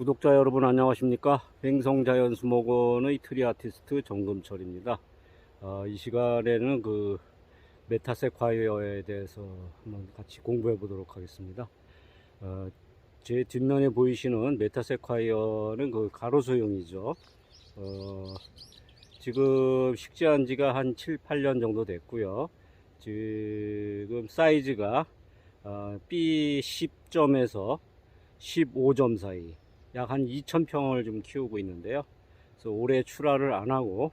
구독자 여러분 안녕하십니까? 뱅성자연수목원의 트리 아티스트 정금철입니다. 어, 이 시간에는 그 메타세콰이어에 대해서 한번 같이 공부해 보도록 하겠습니다. 어, 제 뒷면에 보이시는 메타세콰이어는 그 가로수용이죠. 어, 지금 식재한 지가 한 7, 8년 정도 됐고요. 지금 사이즈가 어, B10점에서 15점 사이 약 한 2,000평을 좀 키우고 있는데요. 그래서 올해 출하를 안 하고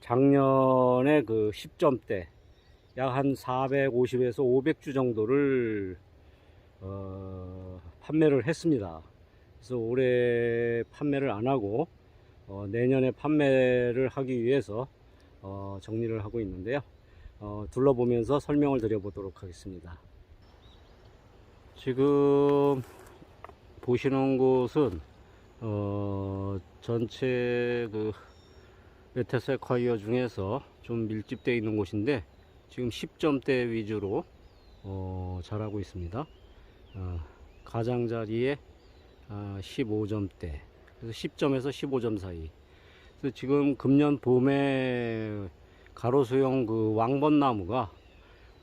작년에 그 10점대 약 한 450에서 500주 정도를 어, 판매를 했습니다. 그래서 올해 판매를 안 하고 어, 내년에 판매를 하기 위해서 어, 정리를 하고 있는데요. 어, 둘러보면서 설명을 드려보도록 하겠습니다. 지금 보시는 곳은 어, 전체 그 메타세콰이어 중에서 좀 밀집되어 있는 곳인데 지금 10점대 위주로 어, 자라고 있습니다. 어, 가장자리에 아, 15점대 그래서 10점에서 15점 사이 그래서 지금 금년 봄에 가로수용 그 왕번나무가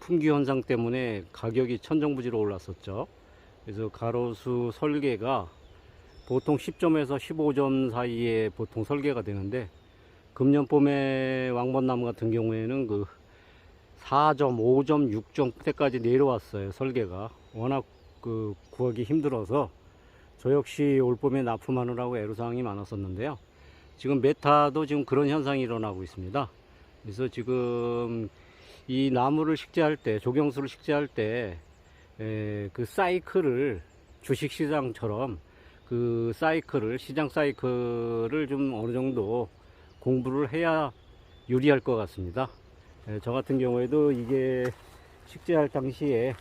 품귀 현상 때문에 가격이 천정부지로 올랐었죠. 그래서 가로수 설계가 보통 10점에서 15점 사이에 보통 설계가 되는데 금년 봄에 왕번나무 같은 경우에는 그 4점, 5점, 6점대까지 내려왔어요. 설계가 워낙 그 구하기 힘들어서 저 역시 올 봄에 납품하느라고 애로사항이 많았었는데요. 지금 메타도 지금 그런 현상이 일어나고 있습니다. 그래서 지금 이 나무를 식재할 때, 조경수를 식재할 때, 에, 그 사이클을 주식시장처럼 그 사이클을, 시장 사이클을 좀 어느 정도 공부를 해야 유리할 것 같습니다. 에, 저 같은 경우에도 이게 식재할 당시에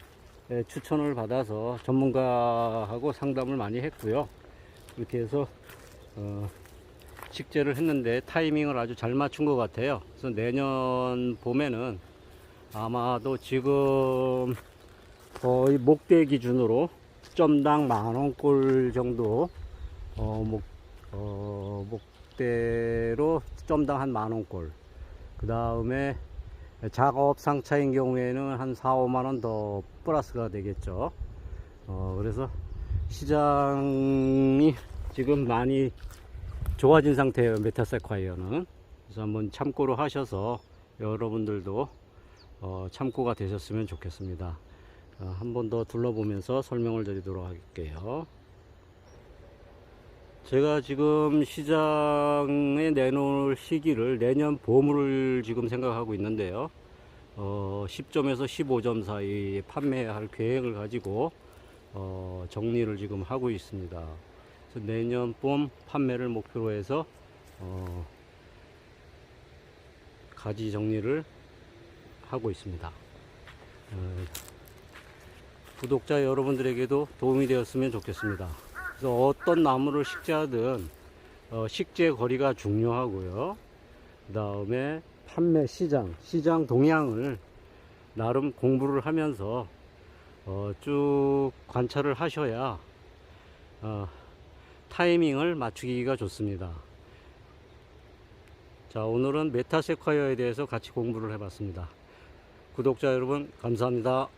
에, 추천을 받아서 전문가하고 상담을 많이 했고요. 그렇게 해서 어, 식재를 했는데 타이밍을 아주 잘 맞춘 것 같아요. 그래서 내년 봄에는 아마도 지금 거의 목대 기준으로 점당 만원꼴 정도 어, 목, 어, 목대로 점당 한 만원꼴. 그 다음에 작업 상차인 경우에는 한 4, 5만원 더 플러스가 되겠죠. 어, 그래서 시장이 지금 많이 좋아진 상태예요 메타세콰이어는 그래서 한번 참고로 하셔서 여러분들도 어, 참고가 되셨으면 좋겠습니다. 어, 한 번 더 둘러보면서 설명을 드리도록 할게요. 제가 지금 시장에 내놓을 시기를 내년 봄을 지금 생각하고 있는데요. 어, 10점에서 15점 사이 판매할 계획을 가지고 어, 정리를 지금 하고 있습니다. 내년 봄 판매를 목표로 해서 어, 가지 정리를 하고 있습니다. 어, 구독자 여러분들에게도 도움이 되었으면 좋겠습니다. 그래서 어떤 나무를 식재하든 어, 식재 거리가 중요하고요. 그 다음에 판매 시장, 시장 동향을 나름 공부를 하면서 어, 쭉 관찰을 하셔야 어, 타이밍을 맞추기가 좋습니다. 자, 오늘은 메타세콰이어에 대해서 같이 공부를 해봤습니다. 구독자 여러분, 감사합니다.